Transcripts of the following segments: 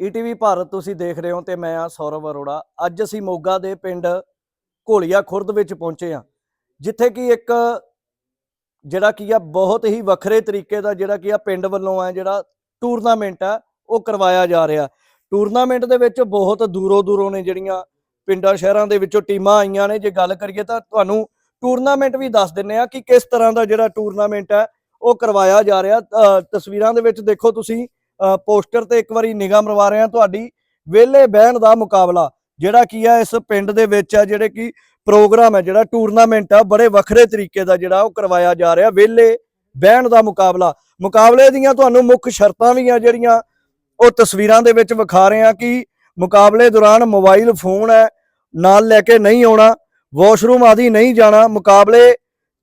ETV Bharat ਤੁਸੀਂ ਦੇਖ ਰਹੇ ਹੋ ਤੇ ਮੈਂ ਆ ਸੌਰਵ ਅਰੋੜਾ। ਅੱਜ ਅਸੀਂ ਮੋਗਾ ਦੇ ਪਿੰਡ ਘੋਲੀਆ ਖੁਰਦ ਵਿੱਚ ਪਹੁੰਚੇ ਆ ਜਿੱਥੇ ਕਿ ਇੱਕ ਜਿਹੜਾ ਕੀ ਆ ਬਹੁਤ ਹੀ ਵੱਖਰੇ ਤਰੀਕੇ ਦਾ ਜਿਹੜਾ ਕੀ ਆ ਪਿੰਡ ਵੱਲੋਂ ਆ ਜਿਹੜਾ ਟੂਰਨਾਮੈਂਟ ਆ, ਉਹ ਕਰਵਾਇਆ ਜਾ ਰਿਹਾ। ਟੂਰਨਾਮੈਂਟ ਦੇ ਵਿੱਚ ਬਹੁਤ ਦੂਰੋਂ ਦੂਰੋਂ ਨੇ ਜਿਹੜੀਆਂ ਪਿੰਡਾਂ ਸ਼ਹਿਰਾਂ ਦੇ ਵਿੱਚੋਂ ਟੀਮਾਂ ਆਈਆਂ ਨੇ। ਜੇ ਗੱਲ ਕਰੀਏ ਤਾਂ ਤੁਹਾਨੂੰ ਟੂਰਨਾਮੈਂਟ ਵੀ ਦੱਸ ਦਿੰਨੇ ਆ ਕਿ ਕਿਸ ਤਰ੍ਹਾਂ ਦਾ ਜਿਹੜਾ ਟੂਰਨਾਮੈਂਟ ਹੈ ਉਹ ਕਰਵਾਇਆ ਜਾ ਰਿਹਾ। ਤਸਵੀਰਾਂ ਦੇ ਵਿੱਚ ਦੇਖੋ ਤੁਸੀਂ ਪੋਸਟਰ ਤੇ ਇੱਕ ਵਾਰੀ ਨਿਗਾਹ ਮਰਵਾ ਰਹੇ ਹਾਂ ਤੁਹਾਡੀ ਵੇਲੇ ਬਹਿਣ ਦਾ ਮੁਕਾਬਲਾ, ਜਿਹੜਾ ਕੀ ਆ ਇਸ ਪਿੰਡ ਦੇ ਵਿੱਚ ਆ, ਜਿਹੜੇ ਕਿ ਪ੍ਰੋਗਰਾਮ ਹੈ, ਜਿਹੜਾ ਟੂਰਨਾਮੈਂਟ ਆ, ਬੜੇ ਵੱਖਰੇ ਤਰੀਕੇ ਦਾ ਜਿਹੜਾ ਉਹ ਕਰਵਾਇਆ ਜਾ ਰਿਹਾ ਵੇਲੇ ਬਹਿਣ ਦਾ ਮੁਕਾਬਲਾ। ਮੁਕਾਬਲੇ ਦੀਆਂ ਤੁਹਾਨੂੰ ਮੁੱਖ ਸ਼ਰਤਾਂ ਵੀ ਆ ਜਿਹੜੀਆਂ, ਉਹ ਤਸਵੀਰਾਂ ਦੇ ਵਿੱਚ ਵਿਖਾ ਰਹੇ ਆ ਕਿ ਮੁਕਾਬਲੇ ਦੌਰਾਨ ਮੋਬਾਈਲ ਫੋਨ ਹੈ, ਨਾਲ ਲੈ ਕੇ ਨਹੀਂ ਆਉਣਾ, ਵਾਸ਼ਰੂਮ ਆਦਿ ਨਹੀਂ ਜਾਣਾ, ਮੁਕਾਬਲੇ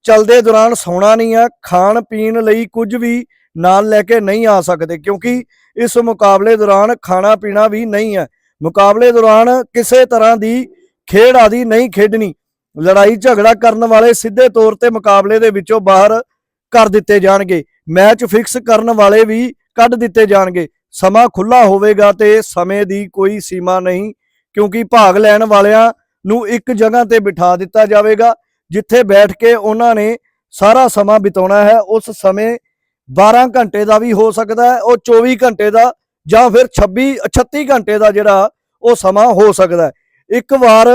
ਚਲਦੇ ਦੌਰਾਨ ਸੌਣਾ ਨਹੀਂ ਆ ਖਾਣ ਪੀਣ ਲਈ ਕੁਝ ਵੀ ਨਾਲ ਲੈ ਕੇ ਨਹੀਂ ਆ ਸਕਦੇ ਕਿਉਂਕਿ ਇਸ ਮੁਕਾਬਲੇ ਦੌਰਾਨ ਖਾਣਾ ਪੀਣਾ ਵੀ ਨਹੀਂ ਹੈ। ਮੁਕਾਬਲੇ ਦੌਰਾਨ ਕਿਸੇ ਤਰ੍ਹਾਂ ਦੀ ਖੇਡ ਆਦਿ ਨਹੀਂ ਖੇਡਣੀ। ਲੜਾਈ ਝਗੜਾ ਕਰਨ ਵਾਲੇ ਸਿੱਧੇ ਤੌਰ ਤੇ ਮੁਕਾਬਲੇ ਦੇ ਵਿੱਚੋਂ ਬਾਹਰ ਕਰ ਦਿੱਤੇ ਜਾਣਗੇ। ਮੈਚ ਫਿਕਸ ਕਰਨ ਵਾਲੇ ਵੀ ਕੱਢ ਦਿੱਤੇ ਜਾਣਗੇ। ਸਮਾਂ ਖੁੱਲਾ ਹੋਵੇਗਾ ਤੇ ਸਮੇਂ ਦੀ ਕੋਈ ਸੀਮਾ ਨਹੀਂ, ਕਿਉਂਕਿ ਭਾਗ ਲੈਣ ਵਾਲਿਆਂ ਨੂੰ ਇੱਕ ਜਗ੍ਹਾ ਤੇ ਬਿਠਾ ਦਿੱਤਾ ਜਾਵੇਗਾ, ਜਿੱਥੇ ਬੈਠ ਕੇ ਉਹਨਾਂ ਨੇ ਸਾਰਾ ਸਮਾਂ ਬਿਤਾਉਣਾ ਹੈ। ਉਸ ਸਮੇਂ 12 ਘੰਟੇ ਦਾ ਵੀ ਹੋ ਸਕਦਾ ਹੈ, ਉਹ 24 ਘੰਟੇ ਦਾ ਜਾਂ ਫਿਰ 26 36 ਘੰਟੇ ਦਾ ਜਿਹੜਾ ਉਹ ਸਮਾਂ ਹੋ ਸਕਦਾ ਇੱਕ ਵਾਰ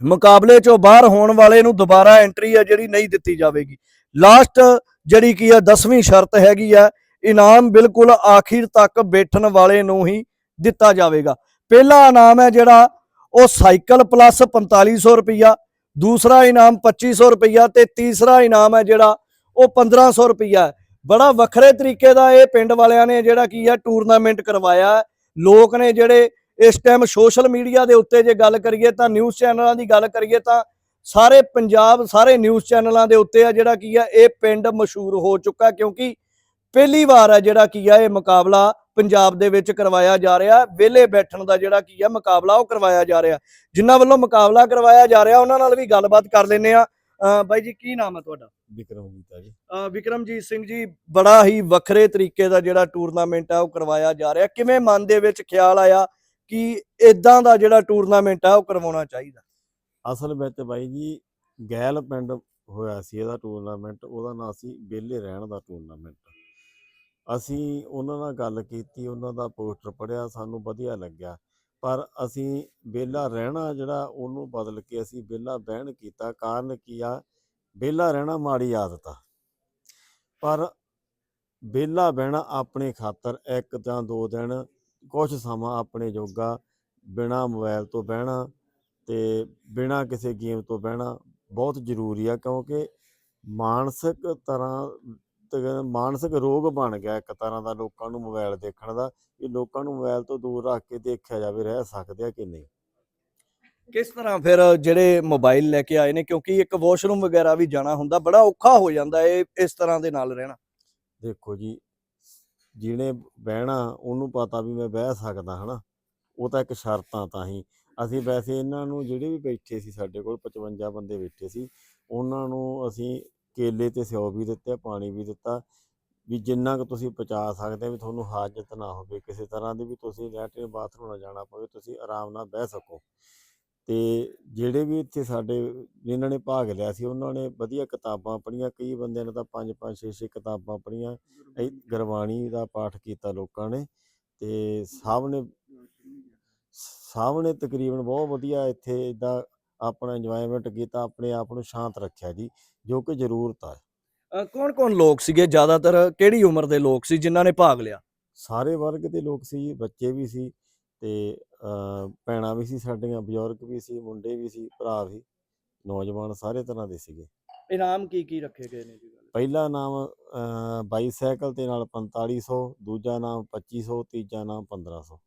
ਮੁਕਾਬਲੇ ਚੋਂ ਬਾਹਰ ਹੋਣ ਵਾਲੇ ਨੂੰ ਦੁਬਾਰਾ ਐਂਟਰੀ ਹੈ ਜਿਹੜੀ ਨਹੀਂ ਦਿੱਤੀ ਜਾਵੇਗੀ। ਲਾਸਟ ਜਿਹੜੀ ਕੀ ਹੈ 10ਵੀਂ ਸ਼ਰਤ ਹੈਗੀ ਹੈ, ਇਨਾਮ ਬਿਲਕੁਲ ਆਖਿਰ ਤੱਕ ਬੈਠਣ ਵਾਲੇ ਨੂੰ ਹੀ ਦਿੱਤਾ ਜਾਵੇਗਾ। ਪਹਿਲਾ ਇਨਾਮ ਹੈ ਜਿਹੜਾ, ਉਹ ਸਾਈਕਲ ਪਲੱਸ 4500 ਰੁਪਈਆ, ਦੂਸਰਾ ਇਨਾਮ 2500 ਰੁਪਈਆ ਤੇ ਤੀਸਰਾ ਇਨਾਮ ਹੈ ਜਿਹੜਾ, ਉਹ 1500 ਰੁਪਈਆ ਬੜਾ ਵੱਖਰੇ ਤਰੀਕੇ ਦਾ ਇਹ ਪਿੰਡ ਵਾਲਿਆਂ ਨੇ ਜਿਹੜਾ ਕੀ ਹੈ ਟੂਰਨਾਮੈਂਟ ਕਰਵਾਇਆ। ਲੋਕ ਨੇ ਜਿਹੜੇ ਇਸ ਟਾਈਮ ਸੋਸ਼ਲ ਮੀਡੀਆ ਦੇ ਉੱਤੇ ਜੇ ਗੱਲ ਕਰੀਏ ਤਾਂ ਨਿਊਜ਼ ਚੈਨਲਾਂ ਦੀ ਗੱਲ ਕਰੀਏ ਤਾਂ ਸਾਰੇ ਪੰਜਾਬ, ਸਾਰੇ ਨਿਊਜ਼ ਚੈਨਲਾਂ ਦੇ ਉੱਤੇ ਆ ਜਿਹੜਾ ਕੀ ਹੈ ਇਹ ਪਿੰਡ ਮਸ਼ਹੂਰ ਹੋ ਚੁੱਕਾ ਕਿਉਂਕਿ ਪਹਿਲੀ ਵਾਰ ਹੈ ਜਿਹੜਾ ਕੀ ਆ ਇਹ ਮੁਕਾਬਲਾ ਪੰਜਾਬ ਦੇ ਵਿੱਚ ਕਰਵਾਇਆ ਜਾ ਰਿਹਾ। ਵਿਹਲੇ ਬੈਠਣ ਦਾ ਜਿਹੜਾ ਕੀ ਹੈ ਮੁਕਾਬਲਾ ਉਹ ਕਰਵਾਇਆ ਜਾ ਰਿਹਾ। ਜਿਨ੍ਹਾਂ ਵੱਲੋਂ ਮੁਕਾਬਲਾ ਕਰਵਾਇਆ ਜਾ ਰਿਹਾ, ਉਹਨਾਂ ਨਾਲ ਵੀ ਗੱਲਬਾਤ ਕਰ ਲੈਂਦੇ ਆ ਬਾਈ ਜੀ ਕੀ ਨਾਮ ਹੈ ਤੁਹਾਡਾ? ਵਿਕਰਮਜੀਤ ਆ ਜੀ। ਅ, ਵਿਕਰਮਜੀਤ ਸਿੰਘ ਜੀ ਬੜਾ ਹੀ ਵੱਖਰੇ ਤਰੀਕੇ ਦਾ ਜਿਹੜਾ ਟੂਰਨਾਮੈਂਟ ਆ ਉਹ ਕਰਵਾਇਆ ਜਾ ਰਿਹਾ। ਕਿਵੇਂ ਮਨ ਦੇ ਵਿੱਚ ਖਿਆਲ ਆਇਆ ਕਿ ਇਦਾਂ ਦਾ ਜਿਹੜਾ ਟੂਰਨਾਮੈਂਟ ਆ ਉਹ ਕਰਵਾਉਣਾ ਚਾਹੀਦਾ? ਅਸਲ ਵਿੱਚ ਬਾਈ ਜੀ ਗੈਲ ਪਿੰਡ ਹੋਇਆ ਸੀ ਇਹਦਾ ਟੂਰਨਾਮੈਂਟ ਉਹਦਾ ਨਾਂ ਸੀ ਬੇਲੇ ਰਹਿਣ ਦਾ ਟੂਰਨਾਮੈਂਟ ਅਸੀਂ ਉਹਨਾਂ ਨਾਲ ਗੱਲ ਕੀਤੀ ਉਹਨਾਂ ਦਾ ਪੋਸਟਰ ਪੜਿਆ ਸਾਨੂੰ ਵਧੀਆ ਲੱਗਿਆ। ਪਰ ਅਸੀਂ ਬੇਲਾ ਰਹਿਣਾ ਜਿਹੜਾ ਉਹਨੂੰ ਬਦਲ ਕੇ ਅਸੀਂ ਬੇਲਾ ਬਹਿਣ ਕੀਤਾ, ਕਾਰਨ ਕੀ ਆ? ਬੇਲਾ ਰਹਿਣਾ ਮਾੜੀ ਆਦਤ ਆ। ਪਰ ਬੇਲਾ ਬਹਿਣਾ ਆਪਣੇ ਖਾਤਰ ਇੱਕ ਜਾਂ ਦੋ ਦਿਨ ਕੁਝ ਸਮਾਂ ਆਪਣੇ ਜੋਗਾ ਬਿਨਾ ਮੋਬਾਈਲ ਤੋਂ ਬਹਿਣਾ ਤੇ ਬਿਨਾ ਕਿਸੇ ਗੇਮ ਤੋਂ ਬਹਿਣਾ ਬਹੁਤ ਜ਼ਰੂਰੀ ਆ ਕਿਉਂਕਿ ਮਾਨਸਿਕ ਤਰ੍ਹਾਂ ਮਾਨਸਿਕ ਰੋਗ ਬਣ ਗਿਆ ਇੱਕ ਤਰ੍ਹਾਂ ਦਾ ਲੋਕਾਂ ਨੂੰ ਮੋਬਾਈਲ ਦੇਖਣ ਦਾ ਵੀ ਲੋਕਾਂ ਨੂੰ ਮੋਬਾਈਲ ਤੋਂ ਦੂਰ ਰੱਖ ਕੇ ਦੇਖਿਆ ਜਾਵੇ ਰਹਿ ਸਕਦੇ ਆ ਕਿ ਨਹੀਂ? ਕਿਸ ਤਰ੍ਹਾਂ ਫਿਰ ਜਿਹੜੇ ਮੋਬਾਈਲ ਲੈ ਕੇ ਆਏ ਨੇ ਕਿਉਂਕਿ ਇੱਕ ਵਾਸ਼ਰੂਮ ਵਗੈਰਾ ਵੀ ਜਾਣਾ ਹੁੰਦਾ ਬੜਾ ਔਖਾ ਹੋ ਜਾਂਦਾ ਇਹ ਇਸ ਤਰ੍ਹਾਂ ਦੇ ਨਾਲ ਰਹਿਣਾ। ਦੇਖੋ ਜੀ ਜਿਹਨੇ ਬਹਿਣਾ ਉਹਨੂੰ ਪਤਾ ਵੀ ਮੈਂ ਬਹਿ ਸਕਦਾ ਹਨਾ? ਉਹ ਤਾਂ ਇੱਕ ਸ਼ਰਤਾਂ ਤਾਂ ਹੀ। ਅਸੀਂ ਵੈਸੇ ਇਹਨਾਂ ਨੂੰ ਜਿਹੜੇ ਵੀ ਬੈਠੇ ਸੀ ਸਾਡੇ ਕੋਲ 55 ਬੰਦੇ ਬੈਠੇ ਸੀ ਉਹਨਾਂ ਨੂੰ ਅਸੀਂ ਕੇਲੇ ਤੇ ਸਿਓ ਵੀ ਦਿੱਤੇ ਪਾਣੀ ਵੀ ਦਿੱਤਾ। ਵੀ ਜਿੰਨਾ ਕੁ ਤੁਸੀਂ ਪਹੁੰਚਾ ਸਕਦੇ ਆ ਵੀ ਤੁਹਾਨੂੰ ਹਾਜਤ ਨਾ ਹੋਵੇ ਕਿਸੇ ਤਰ੍ਹਾਂ ਦੀ ਵੀ ਤੁਸੀਂ ਲੈਟਰਿਨ ਬਾਥਰੂਮ ਨਾ ਜਾਣਾ ਪਵੇ ਤੁਸੀਂ ਆਰਾਮ ਨਾਲ ਬਹਿ ਸਕੋ। ਤੇ ਜਿਹੜੇ ਵੀ ਇੱਥੇ ਸਾਡੇ ਜਿਨ੍ਹਾਂ ਨੇ ਭਾਗ ਲਿਆ ਸੀ ਉਹਨਾਂ ਨੇ ਵਧੀਆ ਕਿਤਾਬਾਂ ਪੜ੍ਹੀਆਂ। ਕਈ ਬੰਦਿਆਂ ਨੇ ਤਾਂ ਪੰਜ ਪੰਜ ਛੇ ਛੇ ਕਿਤਾਬਾਂ ਪੜ੍ਹੀਆਂ। ਇਹ ਗੁਰਬਾਣੀ ਦਾ ਪਾਠ ਕੀਤਾ ਲੋਕਾਂ ਨੇ। ਤੇ ਸਭ ਨੇ ਸਭ ਨੇ ਤਕਰੀਬਨ ਬਹੁਤ ਵਧੀਆ ਇੱਥੇ ਇਦਾਂ ਆਪਣਾ ਇੰਜੋਇਮੈਂਟ ਕੀਤਾ ਆਪਣੇ ਆਪ ਨੂੰ ਸ਼ਾਂਤ ਰੱਖਿਆ ਜੀ। ਜੋ ਕਿ ਜ਼ਰੂਰਤ ਆ। ਕੌਣ ਕੌਣ ਲੋਕ ਸੀਗੇ? ਜ਼ਿਆਦਾਤਰ ਕਿਹੜੀ ਉਮਰ ਦੇ ਲੋਕ ਸੀ ਜਿਨ੍ਹਾਂ ਨੇ ਭਾਗ ਲਿਆ? ਸਾਰੇ ਵਰਗ ਦੇ ਲੋਕ ਸੀ ਬੱਚੇ ਵੀ ਸੀ ਤੇ ਭੈਣਾਂ ਵੀ ਸੀ ਸਾਡੀਆਂ ਬਜ਼ੁਰਗ ਵੀ ਸੀ ਮੁੰਡੇ ਵੀ ਸੀ ਭਰਾ ਵੀ ਨੌਜਵਾਨ ਸਾਰੇ ਤਰ੍ਹਾਂ ਦੇ ਸੀਗੇ। ਇਨਾਮ ਕੀ ਕੀ ਰੱਖੇ ਗਏ ਨੇ ਜੀ? ਪਹਿਲਾ ਨਾਮ ਬਾਈਸਾਈਕਲ ਤੇ ਨਾਲ 4500 ਦੂਜਾ ਨਾਮ 2500 ਤੀਜਾ ਨਾਮ 1500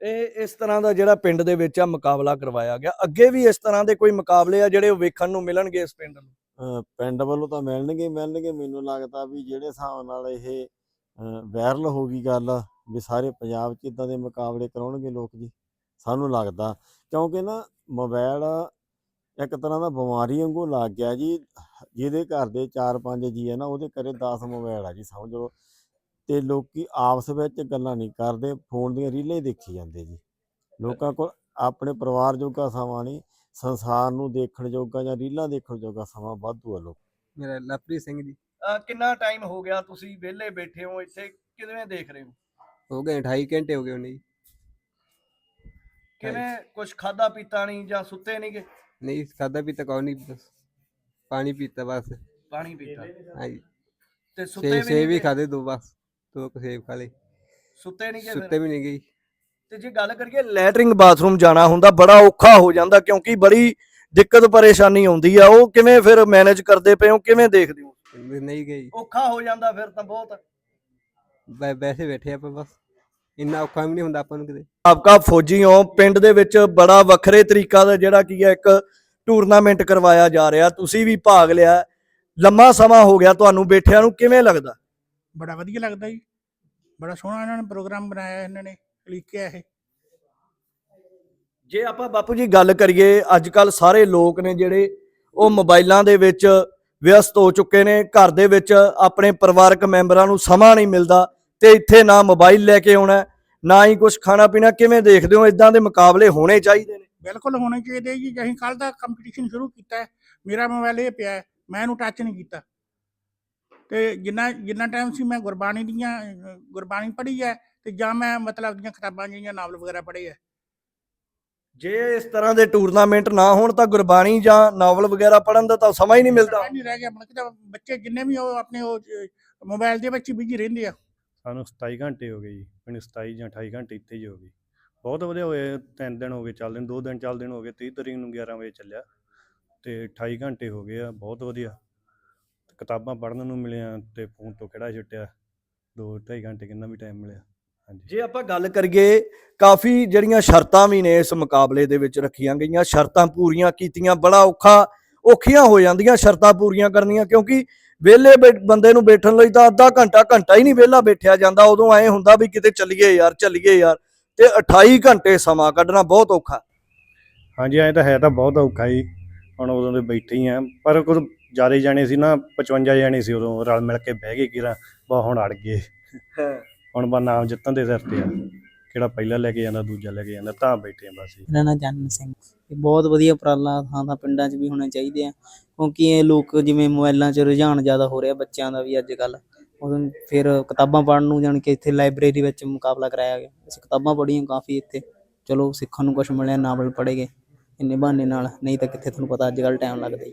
ਇਹ ਇਸ ਤਰ੍ਹਾਂ ਦਾ ਜਿਹੜਾ ਪਿੰਡ ਦੇ ਵਿੱਚ ਆ ਮੁਕਾਬਲਾ ਕਰਵਾਇਆ ਗਿਆ। ਅੱਗੇ ਵੀ ਇਸ ਤਰ੍ਹਾਂ ਦੇ ਕੋਈ ਮੁਕਾਬਲੇ ਆ ਜਿਹੜੇ ਉਹ ਵੇਖਣ ਨੂੰ ਮਿਲਣਗੇ ਇਸ ਪਿੰਡ ਨੂੰ? ਪਿੰਡ ਵੱਲੋਂ ਤਾਂ ਮਿਲਣਗੇ ਮਿਲਣਗੇ। ਮੈਨੂੰ ਲੱਗਦਾ ਵੀ ਜਿਹੜੇ ਹਿਸਾਬ ਨਾਲ ਇਹ ਵਾਇਰਲ ਹੋ ਗਈ ਗੱਲ, ਵੀ ਸਾਰੇ ਪੰਜਾਬ 'ਚ ਇਦਾਂ ਦੇ ਮੁਕਾਬਲੇ ਕਰਾਉਣਗੇ ਲੋਕ ਜੀ, ਸਾਨੂੰ ਲੱਗਦਾ। ਕਿਉਂਕਿ ਨਾ ਮੋਬਾਈਲ ਇੱਕ ਤਰ੍ਹਾਂ ਦਾ ਬਿਮਾਰੀ ਵਾਂਗੂ ਲੱਗ ਗਿਆ ਜੀ, ਜਿਹਦੇ ਘਰ ਦੇ 4-5 ਜੀ ਹੈ ਨਾ, ਉਹਦੇ ਘਰੇ 10 ਮੋਬਾਈਲ ਆ ਜੀ, ਸਮਝ ਸਮਝੋ ਤੇ ਲੋਕੀ ਆਪਸ ਵਿੱਚ ਗੱਲਾਂ ਨਹੀਂ ਕਰਦੇ, ਫੋਨ ਦੀਆਂ ਰੀਲਾਂ ਦੇਖੀ ਜਾਂਦੇ ਜੀ। ਲੋਕਾਂ ਕੋਲ ਆਪਣੇ ਪਰਿਵਾਰ ਜੋਗਾ ਸਮਾਂ ਨਹੀਂ ਸੰਸਾਰ ਨੂੰ ਦੇਖਣ ਜੋਗਾ ਜਾਂ ਰੀਲਾਂ ਦੇਖਣ ਜੋਗਾ ਸਮਾਂ ਵਾਧੂ ਆ ਲੋਕ। ਮੇਰਾ ਲਵਪ੍ਰੀਤ ਸਿੰਘ ਜੀ। ਅਹ ਕਿੰਨਾ ਟਾਈਮ ਹੋ ਗਿਆ ਤੁਸੀਂ ਵਿਹਲੇ ਬੈਠੇ ਹੋ ਇੱਥੇ? ਕਿਵੇਂ ਦੇਖ ਰਹੇ ਹੋ? ਹੋ ਗਏ 28 ਘੰਟੇ ਹੋ ਗਏ ਉਹਨੇ ਜੀ। ਕਿਵੇਂ ਕੁਝ ਖਾਦਾ ਪੀਤਾ ਨਹੀਂ ਜਾਂ ਸੁੱਤੇ ਨਹੀਂਗੇ ਨਹੀਂ ਖਾਦਾ ਪੀਤਾ ਕੋਈ ਨਹੀਂ ਬਸ ਪਾਣੀ ਪੀਤਾ ਬਸ। ਪਾਣੀ ਪੀਤਾ। ਹਾਂਜੀ। ਤੇ ਸੁੱਤੇ ਸੇਬ ਵੀ ਸੇਬ ਵੀ ਨਹੀਂ ਖਾਦੇ ਦੋ ਬਸ ਦੋ ਕੁ ਸੇਬ ਖਾ ਲਏ। ਸੁੱਤੇ ਨਹੀਂ ਸੁੱਤੇ ਫਿਰ? ਵੀ ਨਹੀਂ ਗਈ ਤੇ ਜੇ ਗੱਲ ਕਰੀਏ ਲੈਟਰਿੰਗ ਬਾਥਰੂਮ ਜਾਣਾ ਹੁੰਦਾ ਬੜਾ ਔਖਾ ਹੋ ਜਾਂਦਾ ਕਿਉਂਕਿ ਬੜੀ ਦਿੱਕਤ ਪਰੇਸ਼ਾਨੀ ਆਉਂਦੀ ਆ। ਉਹ ਕਿਵੇਂ ਫਿਰ ਮੈਨੇਜ ਕਰਦੇ ਪਏ ਹੋ? ਕਿਵੇਂ ਦੇਖਦੇ ਹੋ? ਨਹੀਂ ਗਈ। ਔਖਾ ਹੋ ਜਾਂਦਾ ਫਿਰ ਤਾਂ ਬਹੁਤ। ਵੈ- ਵੈਸੇ ਬੈਠੇ ਆਪਾਂ ਬਸ। ਇੰਨਾ ਔਖਾ ਵੀ ਨਹੀਂ ਹੁੰਦਾ ਆਪਾਂ ਨੂੰ ਕਿਤੇ। ਆਪਕਾ ਫੌਜੀ ਹੋ ਪਿੰਡ ਦੇ ਵਿੱਚ ਬੜਾ ਵੱਖਰੇ ਤਰੀਕਾ ਦਾ ਜਿਹੜਾ ਕੀ ਹੈ ਇੱਕ ਟੂਰਨਾਮੈਂਟ ਕਰਵਾਇਆ ਜਾ ਰਿਹਾ। ਤੁਸੀਂ ਵੀ ਭਾਗ ਲਿਆ। ਲੰਮਾ ਸਮਾਂ ਹੋ ਗਿਆ ਤੁਹਾਨੂੰ ਬੈਠਿਆਂ ਨੂੰ। ਕਿਵੇਂ ਲੱਗਦਾ? ਬੜਾ ਵਧੀਆ ਲੱਗਦਾ ਜੀ। ਬੜਾ ਸੋਹਣਾ ਇਹਨਾਂ ਨੇ ਪ੍ਰੋਗਰਾਮ ਬਣਾਇਆ ਇਹਨਾਂ ਨੇ। ਲਿਖਿਆ ਇਹ। ਜੇ ਆਪਾਂ ਬਾਪੂ ਜੀ ਗੱਲ ਕਰੀਏ ਅੱਜ ਕੱਲ ਸਾਰੇ ਲੋਕ ਨੇ ਜਿਹੜੇ ਉਹ ਮੋਬਾਈਲਾਂ ਦੇ ਵਿੱਚ ਵਿਅਸਤ ਹੋ ਚੁੱਕੇ ਨੇ ਘਰ ਦੇ ਵਿੱਚ ਆਪਣੇ ਪਰਿਵਾਰਕ ਮੈਂਬਰਾਂ ਨੂੰ ਸਮਾਂ ਨਹੀਂ ਮਿਲਦਾ ਤੇ ਇੱਥੇ ਨਾ ਮੋਬਾਈਲ ਲੈ ਕੇ ਆਉਣਾ ਨਾ ਹੀ ਕੁਝ ਖਾਣਾ ਪੀਣਾ ਕਿਵੇਂ ਦੇਖਦੇ ਹੋ? ਇਦਾਂ ਦੇ ਮੁਕਾਬਲੇ ਹੋਣੇ ਚਾਹੀਦੇ ਨੇ। ਬਿਲਕੁਲ ਹੋਣੇ ਚਾਹੀਦੇ ਜੀ। ਅਸੀਂ ਕੱਲ ਦਾ ਕੰਪੀਟੀਸ਼ਨ ਸ਼ੁਰੂ ਕੀਤਾ ਹੈ। ਮੇਰਾ ਮੋਬਾਈਲ ਇਹ ਪਿਆ ਮੈਂ ਇਹਨੂੰ ਟੱਚ ਨਹੀਂ ਕੀਤਾ। ਤੇ ਜਿੰਨਾ ਜਿੰਨਾ ਟਾਈਮ ਸੀ ਮੈਂ ਗੁਰਬਾਣੀ ਦੀਆਂ ਗੁਰਬਾਣੀ ਪੜ੍ਹੀ ਹੈ ਤੇ ਜਾਂ ਮੈਂ ਮਤਲਬ ਦੀਆਂ ਕਿਤਾਬਾਂ ਜਿਹੜੀਆਂ ਨਾਵਲ ਵਗੈਰਾ ਪੜ੍ਹੇ ਹੈ ਜੇ ਇਸ ਤਰ੍ਹਾਂ ਦੇ ਟੂਰਨਾਮੈਂਟ ਨਾ ਹੋਣ ਤਾਂ ਗੁਰਬਾਣੀ ਜਾਂ ਨਾਵਲ ਵਗੈਰਾ ਪੜਨ ਦਾ ਤਾਂ ਸਮਾਂ ਹੀ ਨਹੀਂ ਮਿਲਦਾ। ਨਹੀਂ ਰਹਿ ਗਿਆ ਮਤਲਬ ਕਿ ਬੱਚੇ ਜਿੰਨੇ ਵੀ ਉਹ ਆਪਣੇ ਉਹ ਮੋਬਾਈਲ ਦੇ ਵਿੱਚ ਬਿਜ਼ੀ ਰਹਿੰਦੇ ਆ। ਸਾਨੂੰ 27 ਘੰਟੇ ਹੋ ਗਏ ਜੀ ਮੈਨੂੰ 27 ਜਾਂ 28 ਘੰਟੇ ਇੱਥੇ ਹੀ ਹੋ ਗਏ। ਬਹੁਤ ਵਧੀਆ ਹੋਏ ਤਿੰਨ ਦਿਨ ਹੋ ਗਏ ਚੱਲਦੇ ਨੂੰ ਦੋ ਦਿਨ ਚੱਲਦੇ ਨੂੰ ਹੋ ਗਏ 30 ਤਰੀਕ ਨੂੰ 11 ਵਜੇ ਚੱਲਿਆ। ਤੇ 28 ਘੰਟੇ ਹੋ ਗਏ ਆ ਬਹੁਤ ਵਧੀਆ। ਕਿਤਾਬਾਂ ਪੜ੍ਹਨ ਨੂੰ ਮਿਲੀਆਂ ਤੇ ਫੋਨ ਤੋਂ ਕਿਹੜਾ ਛੁੱਟਿਆ ਦੋ ਢਾਈ ਘੰਟੇ ਕਿੰਨਾ ਵੀ ਟਾਈਮ ਮਿਲਿਆ। ਜੇ ਆਪਾਂ ਗੱਲ ਕਰੀਏ ਕਾਫੀ ਜਿਹੜੀਆਂ ਸ਼ਰਤਾਂ ਵੀ ਨੇ ਇਸ ਮੁਕਾਬਲੇ ਦੇ ਵਿੱਚ ਰੱਖੀਆਂ ਗਈਆਂ ਸ਼ਰਤਾਂ ਪੂਰੀਆਂ ਕੀਤੀਆਂ ਬੜਾ ਔਖਾ ਔਖੀਆਂ ਹੋ ਜਾਂਦੀਆਂ ਸ਼ਰਤਾਂ ਪੂਰੀਆਂ ਕਰਨੀਆਂ ਕਿਉਂਕਿ ਵਿਹਲੇ ਬੰਦੇ ਨੂੰ ਬੈਠਣ ਲਈ ਤਾਂ ਅੱਧਾ ਘੰਟਾ ਘੰਟਾ ਹੀ ਨਹੀਂ ਵਿਹਲਾ ਬੈਠਿਆ ਜਾਂਦਾ ਉਦੋਂ ਐ ਹੁੰਦਾ ਵੀ ਕਿਤੇ ਚੱਲੀਏ ਯਾਰ ਚੱਲੀਏ ਯਾਰ ਤੇ 28 ਘੰਟੇ ਸਮਾਂ ਕੱਢਣਾ ਬਹੁਤ ਔਖਾ। ਹਾਂਜੀ ਐਂ ਤਾਂ ਹੈ ਤਾਂ ਬਹੁਤ ਔਖਾ ਹੀ ਹੁਣ ਉਦੋਂ ਦੇ ਬੈਠੇ ਹੀ ਆ ਪਰ ਕੁਝ ਜ਼ਿਆਦਾ ਜਾਣੇ ਸੀ ਨਾ 55 ਜਾਣੇ ਸੀ ਉਦੋਂ ਰਲ ਮਿਲ ਕੇ ਬਹਿ ਗਏ ਕਿਰਾ ਬਾ ਹੁਣ ਅੜ ਗਏ। ਹੁਣ ਬਾ ਨਾਮ ਜਿੱਤਣ ਦੇ ਸਿਰ ਤੇ ਆ। ਕਿਹੜਾ ਪਹਿਲਾ ਲੈ ਕੇ ਜਾਂਦਾ, ਦੂਜਾ ਲੈ ਕੇ ਜਾਂਦਾ, ਤਾਂ ਬੈਠੇ ਆ ਬਸ ਜੀ। ਮੇਰਾ ਨਾਂ ਜਨ ਸਿੰਘ। ਇਹ ਬਹੁਤ ਵਧੀਆ ਉਪਰਾਲਾ ਥਾਂ ਥਾਂ ਪਿੰਡਾਂ 'ਚ ਵੀ ਹੋਣੇ ਚਾਹੀਦੇ ਆ। ਕਿਉਂਕਿ ਇਹ ਲੋਕ ਜਿਵੇਂ ਮੋਬਾਈਲਾਂ 'ਚ ਰੁਝਾਨ ਜ਼ਿਆਦਾ ਹੋ ਰਿਹਾ ਬੱਚਿਆਂ ਦਾ ਵੀ ਅੱਜ ਕੱਲ ਉਦੋਂ ਫਿਰ ਕਿਤਾਬਾਂ ਪੜ੍ਹਨ ਨੂੰ ਜਾਣ ਕੇ ਇੱਥੇ ਲਾਇਬ੍ਰੇਰੀ ਵਿੱਚ ਮੁਕਾਬਲਾ ਕਰਾਇਆ ਗਿਆ। ਅਸੀਂ ਕਿਤਾਬਾਂ ਪੜ੍ਹੀਆਂ ਕਾਫੀ ਇੱਥੇ। ਚਲੋ ਸਿੱਖਣ ਨੂੰ ਕੁਝ ਮਿਲਿਆ, ਨਾਵਲ ਪੜ੍ਹੇ ਗਏ। ਇੰਨੇ ਬਹਾਨੇ ਨਾਲ, ਨਹੀਂ ਤਾਂ ਕਿੱਥੇ ਤੁਹਾਨੂੰ ਪਤਾ ਅੱਜ ਕੱਲ ਟਾਈਮ ਲੱਗਦਾ ਜੀ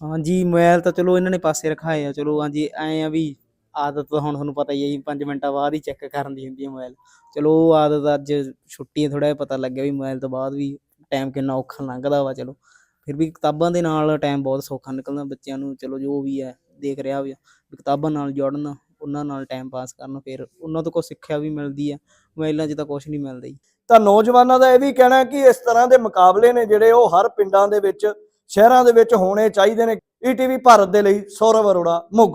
ਹਾਂਜੀ ਮੋਬਾਈਲ ਤਾਂ ਚਲੋ ਇਹਨਾਂ ਨੇ ਪਾਸੇ ਰਖਾਏ ਆ। ਚਲੋ ਹਾਂਜੀ, ਐਂ ਆ ਵੀ ਆਦਤ ਤਾਂ ਹੁਣ ਤੁਹਾਨੂੰ ਪਤਾ ਹੀ ਹੈ ਜੀ 5 ਮਿੰਟਾਂ ਬਾਅਦ ਹੀ ਚੈੱਕ ਕਰਨ ਦੀ ਹੁੰਦੀ ਹੈ ਮੋਬਾਈਲ ਚਲੋ ਉਹ ਆਦਤ ਅੱਜ ਛੁੱਟੀ ਥੋੜਾ ਜਿਹਾ ਪਤਾ ਲੱਗਿਆ ਵੀ ਮੋਬਾਈਲ ਤੋਂ ਬਾਅਦ ਵੀ ਟਾਈਮ ਕਿੰਨਾ ਔਖਾ ਲੰਘਦਾ ਵਾ, ਚਲੋ। ਫਿਰ ਵੀ ਕਿਤਾਬਾਂ ਦੇ ਨਾਲ ਟਾਈਮ ਬਹੁਤ ਸੌਖਾ ਨਿਕਲਦਾ ਬੱਚਿਆਂ ਨੂੰ, ਚਲੋ ਜੋ ਵੀ ਹੈ, ਦੇਖ ਰਿਹਾ ਵੀ ਕਿਤਾਬਾਂ ਨਾਲ ਜੁੜਨ, ਉਹਨਾਂ ਨਾਲ ਟਾਈਮ ਪਾਸ ਕਰਨ, ਫਿਰ ਉਹਨਾਂ ਤੋਂ ਕੁਛ ਸਿੱਖਿਆ ਵੀ ਮਿਲਦੀ ਹੈ। ਮੋਬਾਈਲਾਂ 'ਚ ਤਾਂ ਕੁਛ ਨਹੀਂ ਮਿਲਦਾ ਜੀ। ਤਾਂ ਨੌਜਵਾਨਾਂ ਦਾ ਇਹ ਵੀ ਕਹਿਣਾ ਕਿ ਇਸ ਤਰ੍ਹਾਂ ਦੇ ਮੁਕਾਬਲੇ ਨੇ ਜਿਹੜੇ ਉਹ ਹਰ ਪਿੰਡਾਂ ਦੇ ਵਿੱਚ, ਸ਼ਹਿਰਾਂ ਦੇ ਵਿੱਚ ਹੋਣੇ ਚਾਹੀਦੇ ਨੇ। ਈਟੀਵੀ ਭਾਰਤ ਦੇ ਲਈ ਸੌਰਵ ਅਰੋੜਾ, ਮੋਗਾ।